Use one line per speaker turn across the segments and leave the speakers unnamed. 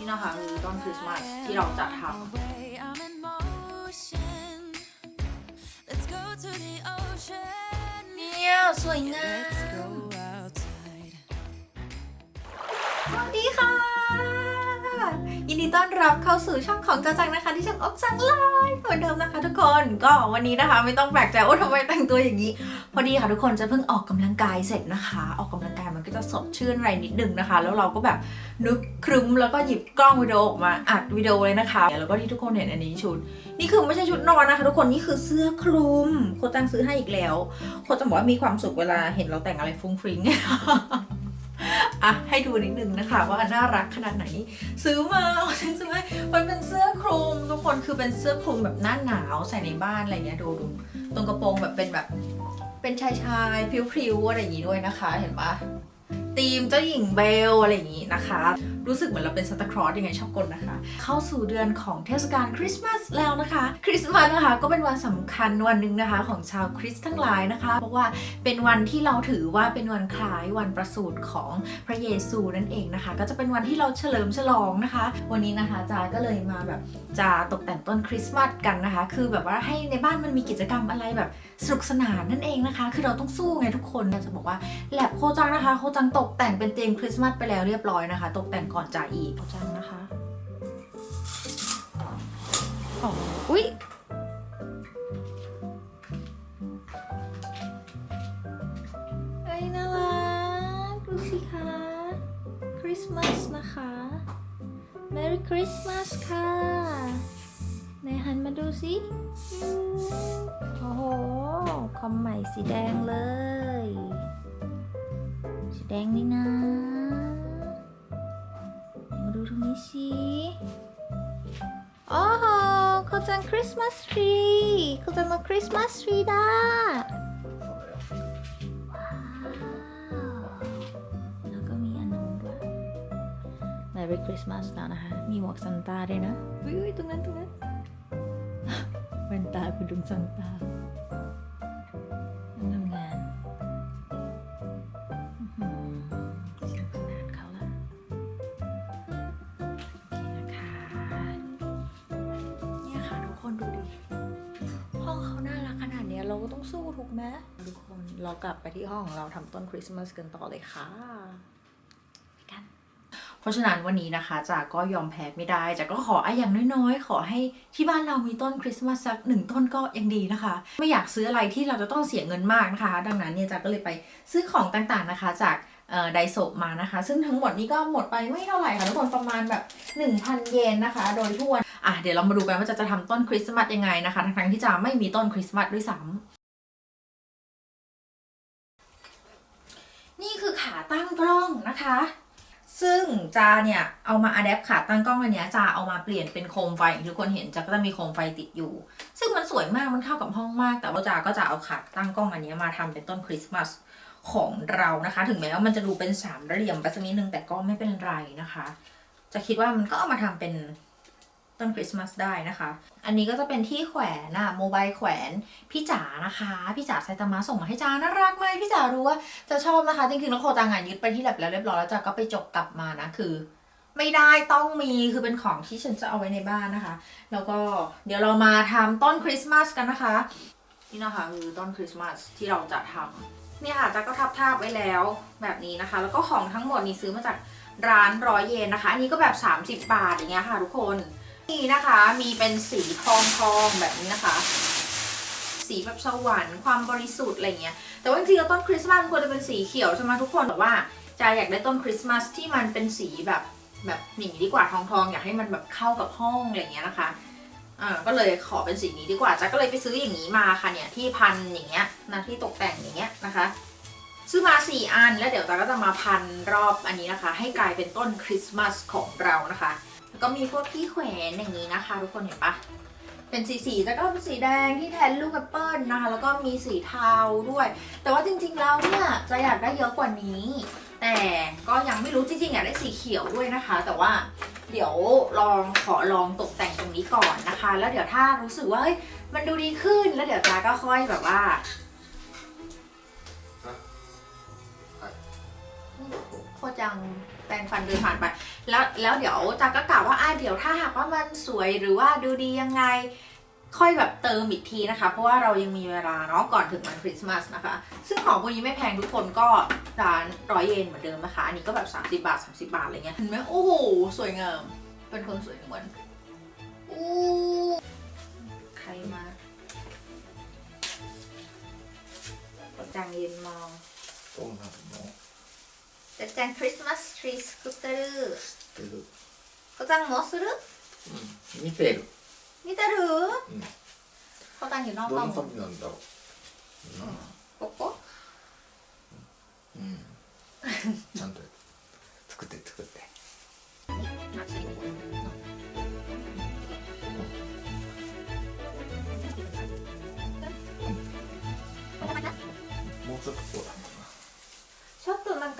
นี่นะคะคือต้นคริสต์มาสที่เราจะท
I'm in motion. Let's go to the ocean. ำ
เนี่ยสวยงาม
Let's go outside.
สวัสดีค่ะ ยินดีต้อนรับเข้าสู่ช่องของจาจังนะคะ ที่ช่องอบจังไลฟ์เหมือนเดิมนะคะ ทุกคนก็วันนี้นะคะ ไม่ต้องแปลกใจว่าทำไมแต่งตัวอย่างนี้ พอดีค่ะทุกคนจะเพิ่งออกกำลังกายเสร็จนะคะ ออกกำลังกายมันก็จะสดชื่นอะไรนิดนึงนะคะ แล้วเราก็แบบนึกครึ้มแล้วก็หยิบกล้องวิดีโอออกมาอัดวิดีโอเลยนะคะแล้วก็ที่ทุกคนเห็นอันนี้ชุด นี่คือไม่ใช่ชุดนอนนะคะ ทุกคนนี่คือเสื้อคลุมโคจังซื้อให้อีกแล้วโคจังบอกว่ามีความสุขเวลาเห็นเราแต่งอะไรฟุ้งฟริ้ง อะให้ดูนิดนึงนะคะ ว่าน่ารักขนาดไหน ซื้อมาเอาฉันซื้อให้มันเป็นเสื้อคลุมทุกคนคือเป็นเสื้อคลุมแบบหน้าหนาวใส่ในบ้านอะไรเงี้ยดูดูตรงกระโปรงแบบเป็นแบบเป็นชายชายพริ้วๆอะไรอย่างงี้ด้วยนะคะ เห็นปะธีมเจ้าหญิงเบลอะไรอย่างงี้นะคะรู้สึกเหมือนเราเป็นซานตาคลอสยังไงชอบกลนะคะ เข้าสู่เดือนของเทศกาลคริสต์มาสแล้วนะคะ คริสต์มาสนะคะก็เป็นวันสำคัญวันหนึ่งนะคะของชาวคริสต์ทั้งหลายนะคะ เพราะว่าเป็นวันที่เราถือว่าเป็นวันคล้ายวันประสูติของพระเยซูนั่นเองนะคะ ก็จะเป็นวันที่เราเฉลิมฉลองนะคะ วันนี้นะคะจาก็เลยมาแบบจะตกแต่งต้นคริสต์มาสกันนะคะ คือแบบว่าให้ในบ้านมันมีกิจกรรมอะไรแบบสนุกสนานนั่นเองนะคะ คือเราต้องสู้ไงทุกคนจะบอกว่าแลบโคจังนะคะโคจังตกแต่งเป็นธีมคริสต์มาสไปแล้วเรียบร้อยนะคะ ตกแต่งก่อนจ่ายอีกโคจังนะคะอ๋ออุ๊ยเอ้ยน่ารักดูสิคะคริสต์มาสนะคะ Merry Christmas ค่ะไหนหันมาดูสิอืมโอ้โห คอมใหม่สีแดงเลย สีแดงนี่นะไหน มาดูตรงนี้สิโอ้โหเขาจังคริสต์มาสทรีเขาจังมาคริสต์มาสทรีด้าว้าวแล้วก็มีอันนู้นด้วย Merry Christmas แล้วนะคะ มีหมวกซันต้าด้วยนะ อุ้ยๆตรงนั้นตรงนั้นแว่นตาคุณดุงซันต้า เราก็ต้องสู้ถูกไหมทุกคนเรากลับไปที่ห้องของเราทำต้นคริสต์มาสกันต่อเลยค่ะไปกันเพราะฉะนั้นวันนี้นะคะจากก็ยอมแพ้ไม่ได้จากก็ขอไอ้อย่างน้อยๆ ขอให้ที่บ้านเรามีต้นคริสต์มาสสักหนึ่งต้นก็ยังดีนะคะ ไม่อยากซื้ออะไรที่เราจะต้องเสียเงินมากนะคะ ดังนั้นเนี่ยจากก็เลยไปซื้อของต่างๆนะคะ จากไดโซมานะคะ ซึ่งทั้งหมดนี้ก็หมดไปไม่เท่าไหร่ค่ะทุกคนประมาณแบบ 1,000 เยนนะคะ โดยทั่ว อะเดี๋ยวเรามาดูกันว่าจะจะทำต้นคริสต์มาสยังไงนะคะทั้งๆที่จะไม่มีต้นคริสต์มาสด้วยซ้ำนี่คือขาตั้งกล้องนะคะ ซึ่งจาเนี่ยเอามาอัดแอปขาตั้งกล้องอันเนี้ยจาเอามาเปลี่ยนเป็นโคมไฟอย่างที่ทุกคนเห็นจาก็จะมีโคมไฟติดอยู่ ซึ่งมันสวยมากมันเข้ากับห้องมาก แต่ว่าจาก็จะเอาขาตั้งกล้องอันเนี้ยมาทำเป็นต้นคริสต์มาสของเรานะคะ ถึงแม้ว่ามันจะดูเป็นสามเหลี่ยมไปสักนิดนึงแต่ก็ไม่เป็นไรนะคะ จะคิดว่ามันก็เอามาทำเป็น ต้นคริสต์มาสได้นะคะ อันนี้ก็จะเป็นที่แขวนนะโมบายแขวนพี่จ๋านะคะ พี่จ๋าไซตามะส่งมาให้จาน่ารักไหมพี่จ๋ารู้ว่าจะชอบนะคะ จริงๆแล้วโคจางานยึดไปที่แลบแล้วเรียบร้อยแล้วจ้ะก็ไปจกกลับมานะคือ ไม่ได้ต้องมีคือเป็นของที่ฉันจะเอาไว้ในบ้านนะคะ แล้วก็เดี๋ยวเรามาทำต้นคริสต์มาสกันนะคะ นี่นะคะคือต้นคริสต์มาสที่เราจะทำเนี่ยค่ะจ๊ะก็ทับทาบไว้แล้วแบบนี้นะคะ แล้วก็ของทั้งหมดนี่ซื้อมาจากร้านร้อยเยนนะคะ อันนี้ก็แบบ 30 บาทอย่างเงี้ยค่ะทุกคน นี่นะคะมีเป็นสีทองทองแบบนี้นะคะ สีแบบสวรรค์ความบริสุทธิ์อะไรเงี้ยแต่ว่าจริงๆต้นคริสต์มาสควรจะเป็นสีเขียวใช่ไหมทุกคนแต่ว่าจาอยากได้ต้นคริสต์มาสที่มันเป็นสีแบบแบบอย่างนี้ดีกว่าทองทองอยากให้มันแบบเข้ากับห้องอะไรเงี้ยนะคะอ่าก็เลยขอเป็นสีนี้ดีกว่าจ้าก็เลยไปซื้ออย่างนี้มาค่ะเนี่ยที่พันอย่างเงี้ยนะที่ตกแต่งอย่างเงี้ยนะคะซื้อมา 4 อันแล้วเดี๋ยวตาก็จะมาพันรอบอันนี้นะคะ ให้กลายเป็นต้นคริสต์มาสของเรานะคะ แล้วก็มีพวกที่แขวนอย่างนี้นะคะ ทุกคนเห็นปะเป็นสีสีแล้วก็เป็นสีแดงที่แทนลูกแอปเปิลนะคะ แล้วก็มีสีเทาด้วย แต่ว่าจริงๆแล้วเนี่ยจะอยากได้เยอะกว่านี้ แต่ก็ยังไม่รู้จริงๆอยากได้สีเขียวด้วยนะคะ แต่ว่าเดี๋ยวลองขอลองตกแต่งตรงนี้ก่อนนะคะ แล้วเดี๋ยวถ้ารู้สึกว่าเฮ้ยมันดูดีขึ้นแล้วเดี๋ยวตาก็ค่อยแบบว่าโคตรจัง แปรงฟันเดินผ่านไป แล้วแล้วเดี๋ยวตาก็กล่าวว่าอ่าเดี๋ยวถ้าหากว่ามันสวยหรือว่าดูดียังไง ค่อยแบบเติมอีกทีนะคะ เพราะว่าเรายังมีเวลาเนาะก่อนถึงวันคริสต์มาสนะคะ ซึ่งของพวกนี้ไม่แพงทุกคนก็ร้านร้อยเยนเหมือนเดิมนะคะ อันนี้ก็แบบ 30 บาท 30 บาทอะไรเงี้ยเห็นไหมโอ้โหสวยงาม เป็นคนสวยนวลอู้ใครมาปจางเย็นมองตรงครับ じゃクリスマスツリー
作ってる
知ってるもする
うん見てる
見てる、
うん、
に何番も
どんななんだろううん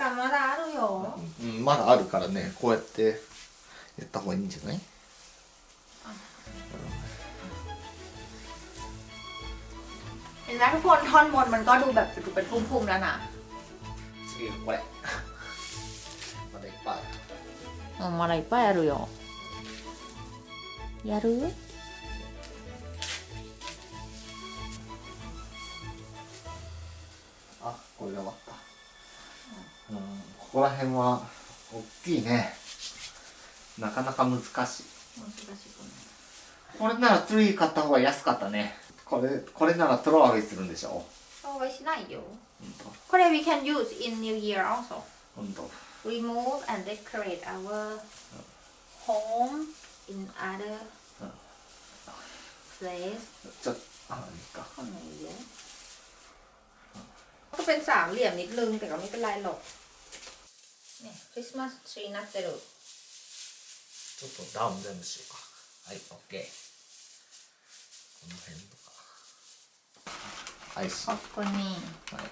っとなんかまだあるよ
うんまだあるからねこうやってやった方がいいんじゃない
เห็นไหมทุกคนท่อนบนมันก็ดูแบบดูเป็นพุ่มๆแล้วนะ
次はこれまだいっぱいある
うんまだいっぱいあるよやる
あこれが終わったうん ここら辺は大きいねなかなか難しい
難しい
これならツリー買った方が安かったねこれこれならトロワーするんでしょ
เอาไว้しないよ
ほんと
これ we can use in new year also
ほんと
remove and decorate our home in other place
ちょっとあいいか
ข้างในเยอะก็เป็นสามเหลี่ยมนิดนึงแต่ก็ไม่เป็นไรหรอก เนี่ยคริสต์มาสทรีนัทเตอร์
ちょっとダウン全部しようかはいオッケーこの辺とかはいし
ขอบคุณนี่
はい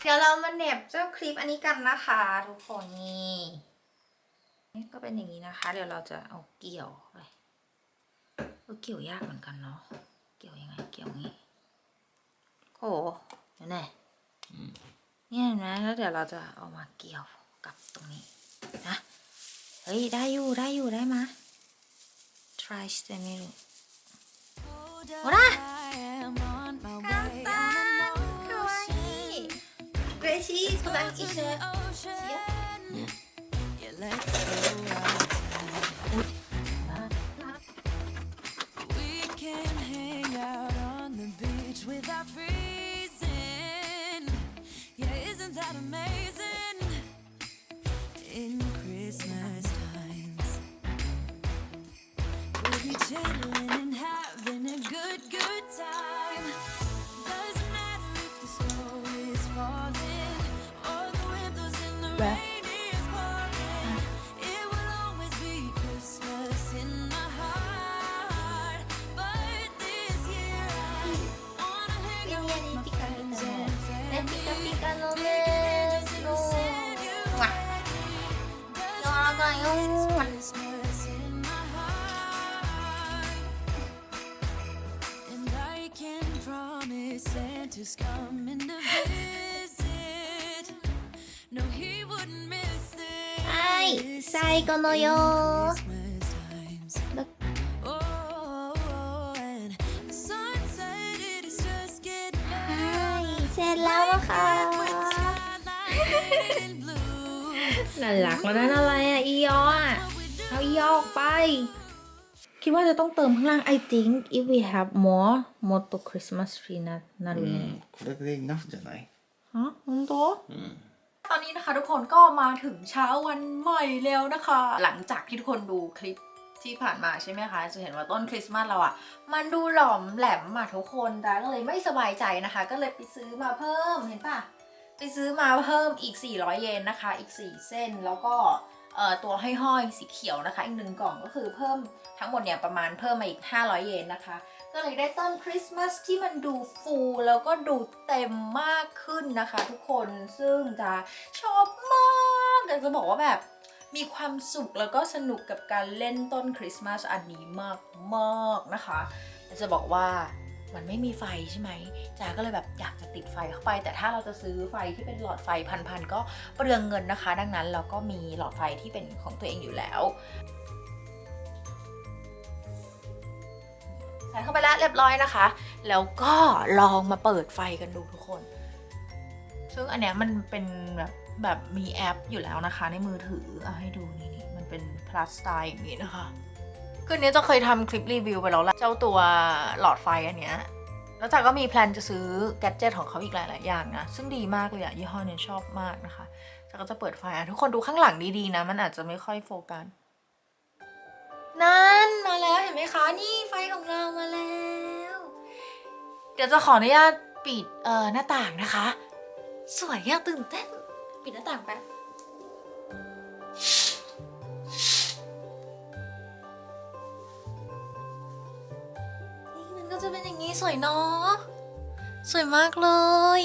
เดี๋ยวเรามาเหน็บเจ้าคลิปอันนี้กันนะคะทุกคนนี่นี่ก็เป็นอย่างนี้นะคะ เดี๋ยวเราจะเอาเกี่ยวไปเออเกี่ยวยากเหมือนกันเนาะเกี่ยวยังไงเกี่ยวงี้โอ้โหเดี๋ยวแน่ เนี่ยเห็นะแล้วเดี๋ยวเราจะเอามาเกี่ยวกับตรงนี้นะเฮ้ยได้อยู่ได้อยู่ได้มะ try してみる
Hold up,
ほら
I am on my
簡
way.
単
I'm
かわ
in
いい嬉しい小
motion.
田
Go
一
to
緒
the ocean. that amazing?
最後のよ
Christmas times.
だ
Oh, and the sunset it is just getting
はいเสร็จแล้วนะคะ
starlight in blue.
น่ารักแล้วนั่นอะไรอ่ะอียออ่ะเอาอียอออกไป คิดว่าจะต้องเติมข้างล่าง I think if we have more more to Christmas tree นะなるね
これでいなじゃない
ฮะ本当
うん
ตอนนี้นะคะทุกคนก็มาถึงเช้าวันใหม่แล้วนะคะ หลังจากที่ทุกคนดูคลิปที่ผ่านมาใช่ไหมคะ จะเห็นว่าต้นคริสต์มาสเราอะมันดูหลอมแหลมมาทุกคนแต่ก็เลยไม่สบายใจนะคะ ก็เลยไปซื้อมาเพิ่มเห็นปะไปซื้อมาเพิ่มอีก 400 เยนนะคะ อีก 4 เส้นแล้วก็เอ่อตัวให้ห้อยสีเขียวนะคะ อีกหนึ่งกล่องก็คือเพิ่มทั้งหมดเนี่ยประมาณเพิ่มมาอีก 500 เยนนะคะ ก็เลยได้ต้นคริสต์มาสที่มันดูฟูแล้วก็ดูเต็มมากขึ้นนะคะทุกคนซึ่งจะชอบมากอยากจะบอกว่าแบบมีความสุขแล้วก็สนุกกับการเล่นต้นคริสต์มาสอันนี้มากมากนะคะอยากจะบอกว่ามันไม่มีไฟใช่ไหมจาก็เลยแบบอยากจะติดไฟเข้าไป แต่ถ้าเราจะซื้อไฟที่เป็นหลอดไฟพันๆก็เปลืองเงินนะคะ ดังนั้นเราก็มีหลอดไฟที่เป็นของตัวเองอยู่แล้ว ใส่เข้าไปแล้วเรียบร้อยนะคะ แล้วก็ลองมาเปิดไฟกันดูทุกคน ซึ่งอันเนี้ยมันเป็นแบบแบบมีแอปอยู่แล้วนะคะ ในมือถืออให้ดูนี่นี่มันเป็นพลาสไตล์อย่างนี้นะคะคืออนนี้จะเคยทำคลิปรีวิวไปแล้วละเจ้าตัวหลอดไฟอันเนี้ยแล้วจากก็มีแพลนจะซื้อแกดเจตของเขาอีกหลาย ๆ อย่างนะ ซึ่งดีมากเลยอะยี่ห้อเนี้ยชอบมากนะคะจากก็จะเปิดไฟอะทุกคนดูข้างหลังดี ๆ นะ มันอาจจะไม่ค่อยโฟกัส คะนี่ไฟของเรามาแล้ว เดี๋ยวจะขออนุญาตปิดเอ่อหน้าต่างนะคะ สวยอะตื่นเต้นปิดหน้าต่างแป๊บนี่มันก็จะเป็นอย่างนี้สวยเนาะสวยมากเลย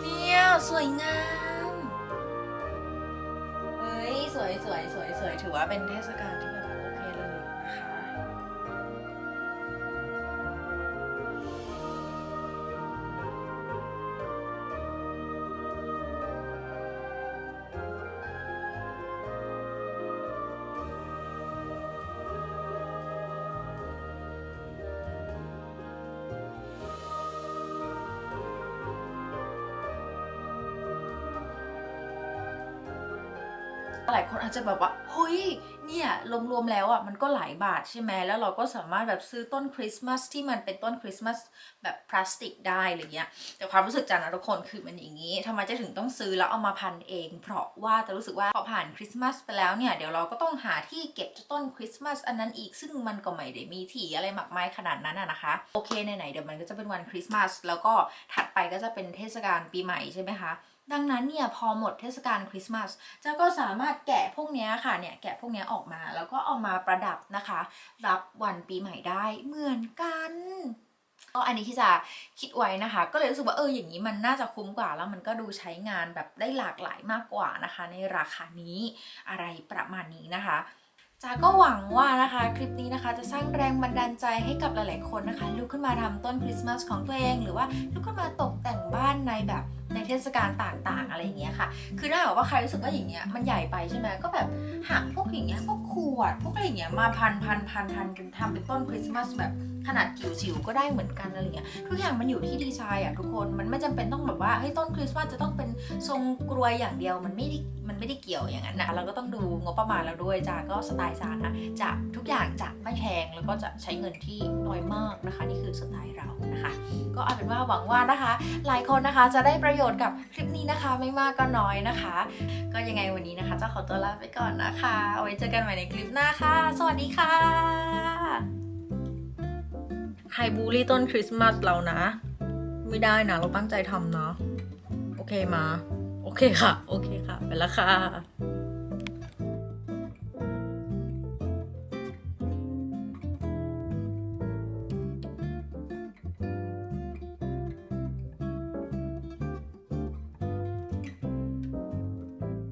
เนี่ยสวยงาม เฮ้ย สวยสวยสวยสวยถือว่าเป็นเทศกาลที่ หลายคนอาจจะแบบว่าเฮ้ยเนี่ยรวมๆแล้วอะมันก็หลายบาทใช่ไหมแล้วเราก็สามารถแบบซื้อต้นคริสต์มาสที่มันเป็นต้นคริสต์มาสแบบพลาสติกได้อะไรเงี้ยแต่ความรู้สึกจันนะทุกคนคือมันอย่างนี้ทำไมจะถึงต้องซื้อแล้วเอามาพันเอง เพราะว่าจะรู้สึกว่าพอผ่านคริสต์มาสไปแล้วเนี่ยเดี๋ยวเราก็ต้องหาที่เก็บต้นคริสต์มาสอันนั้นอีกซึ่งมันก็ไม่ได้มีถี่อะไรมากมายขนาดนั้นอะนะคะโอเคไหนๆเดี๋ยวมันก็จะเป็นวันคริสต์มาสแล้วก็ถัดไปก็จะเป็นเทศกาลปีใหม่ใช่ไหมคะ ดังนั้นเนี่ยพอหมดเทศกาลคริสต์มาสเจ้าก็สามารถแกะพวกนี้ค่ะเนี่ยแกะพวกนี้ออกมาแล้วก็เอามาประดับนะคะ รับวันปีใหม่ได้เหมือนกันก็อันนี้ที่จะคิดไว้นะคะ ก็เลยรู้สึกว่าเอออย่างนี้มันน่าจะคุ้มกว่าแล้วมันก็ดูใช้งานแบบได้หลากหลายมากกว่านะคะ ในราคานี้อะไรประมาณนี้นะคะจาก็หวังว่านะคะคลิปนี้นะคะจะสร้างแรงบันดาลใจให้กับหลายๆคนนะคะลุกขึ้นมาทำต้นคริสต์มาสของตัวเอง หรือว่าลุกขึ้นมาตกแต่งบ้านในแบบในเทศกาลต่างๆ อะไรอย่างเงี้ยค่ะ คือถ้าแบบว่าใครรู้สึกว่าอย่างเงี้ยมันใหญ่ไปใช่ไหมก็แบบหาพวกอย่างเงี้ยพวกขวดพวกอะไรอย่างเงี้ยมาพันพันพันพันจนทำเป็นต้นคริสต์มาสแบบขนาดจิ๋วๆก็ได้เหมือนกันอะไรเงี้ยทุกอย่างมันอยู่ที่ดีไซน์อะทุกคนมันไม่จำเป็นต้องแบบว่าเฮ้ยต้นคริสต์มาสจะต้องเป็นทรงกรวยอย่างเดียวมันไม่ได้มันไม่ได้เกี่ยวอย่างนั้นนะเราก็ต้องดูงบประมาณเราด้วยจ้าก็สไตล์จานะจะทุกอย่างจะไม่แพงแล้วก็จะใช้เงินที่น้อยมากนะคะ นี่คือสไตล์เรานะคะ ก็เอาเป็นว่าหวังว่านะคะ หลายคนนะคะจะได้ประโยชน์กับคลิปนี้นะคะ ไม่มากก็น้อยนะคะ ก็ยังไงวันนี้นะคะจะขอตัวลาไปก่อนนะคะเอาไว้เจอกันใหม่ในคลิปหน้าค่ะ สวัสดีค่ะ ใครบูลลี่ต้นคริสต์มาสเรานะ ไม่ได้นะ เราตั้งใจทำเนาะโอเคมา โอเคค่ะ โอเคค่ะ ไปแล้วค่ะ